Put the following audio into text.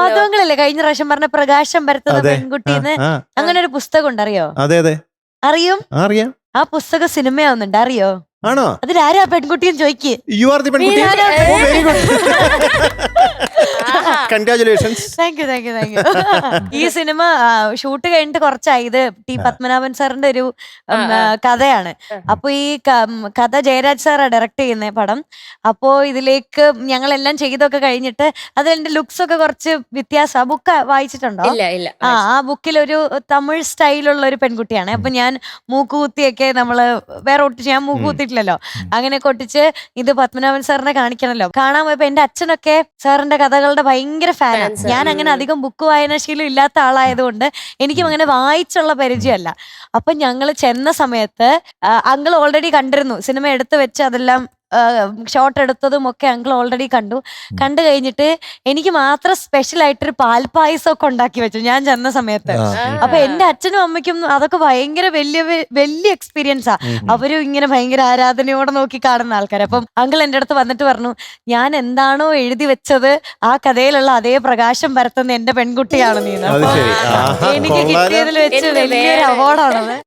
മധുവങ്ങളല്ലേ കഴിഞ്ഞ പ്രാവശ്യം പറഞ്ഞ പ്രകാശം പരത്തുന്ന പെൺകുട്ടിന്ന് അങ്ങനെ ഒരു പുസ്തകം ഉണ്ടറിയോ? അതെ അതെ. അറിയും? ആ, അറിയാം. ആ പുസ്തകം സിനിമയാവുന്നുണ്ട് അറിയോ? ആണോ? അതിലാരാ പെൺകുട്ടിയെന്ന് ചോദിക്ക്. യു ആർ ദി പെൺകുട്ടി. Very good congratulations thank you thank you thank you ഈ സിനിമ ഷൂട്ട് കഴിഞ്ഞിട്ട് കുറച്ചായി. ഇത് ടി പത്മനാഭൻ സാറിന്റെ ഒരു ഉം, ആ, കഥയാണ്. അപ്പൊ ഈ ക- ഉം, കഥ ജയരാജ് സാറാ ഡയറക്ട് ചെയ്യുന്ന പടം. അപ്പോ ഇതിലേക്ക് ഞങ്ങളെല്ലാം ചെയ്തൊക്കെ കഴിഞ്ഞിട്ട് അതിന്റെ ലുക്സ് ഒക്കെ കുറച്ച് വ്യത്യാസം. ആ ബുക്ക് വായിച്ചിട്ടുണ്ടോ? ഇല്ല ഇല്ല. ആ ആ ബുക്കിൽ ഒരു തമിഴ് സ്റ്റൈലുള്ള ഒരു പെൺകുട്ടിയാണ്. അപ്പൊ ഞാൻ മൂക്കുകുത്തിയൊക്കെ നമ്മൾ വേറെ ഒട്ടിച്ച് ഞാൻ മൂക്കുകുത്തിയിട്ടില്ലല്ലോ. അങ്ങനെ കൊട്ടിച്ച് ഇത് പത്മനാഭൻ സാറിനെ കാണിക്കണല്ലോ. കാണാൻ പോയപ്പോ എന്റെ അച്ഛനൊക്കെ സാറിന്റെ കഥകളുടെ ഭയങ്കര ഫാനാണ് Fans ആ. ഞാൻ അങ്ങനെ അധികം ബുക്ക് വായനാശീലം ഇല്ലാത്ത ആളായതുകൊണ്ട് എനിക്കും അങ്ങനെ വായിച്ചുള്ള പരിചയമല്ല. അപ്പൊ ഞങ്ങൾ ചെന്ന സമയത്ത് അങ്കിൾ ഓൾറെഡി കണ്ടിരുന്നു. സിനിമ എടുത്തു വെച്ച് അതെല്ലാം ഷോട്ട് എടുത്തതും ഒക്കെ അങ്കിൾ ഓൾറെഡി കണ്ടു. കണ്ടു കഴിഞ്ഞിട്ട് എനിക്ക് മാത്രം സ്പെഷ്യൽ ആയിട്ടൊരു പാൽപ്പായസം ഒക്കെ ഉണ്ടാക്കി വെച്ചു ഞാൻ ചെന്ന സമയത്ത്. അപ്പൊ എന്റെ അച്ഛനും അമ്മയ്ക്കും അതൊക്കെ ഭയങ്കര വലിയ വലിയ എക്സ്പീരിയൻസാ അവരും ഇങ്ങനെ ഭയങ്കര ആരാധനയോടെ നോക്കി കാണുന്ന ആൾക്കാർ അപ്പം അങ്കിൾ എന്റെ അടുത്ത് വന്നിട്ട് പറഞ്ഞു ഞാൻ എന്താണോ എഴുതി വെച്ചത് ആ കഥയിലുള്ള അതേ പ്രകാശം പരത്തുന്ന എന്റെ പെൺകുട്ടിയാണ് നീ. എനിക്ക് കിട്ടിയതിൽ വെച്ച് വലിയൊരു അവാർഡാണത്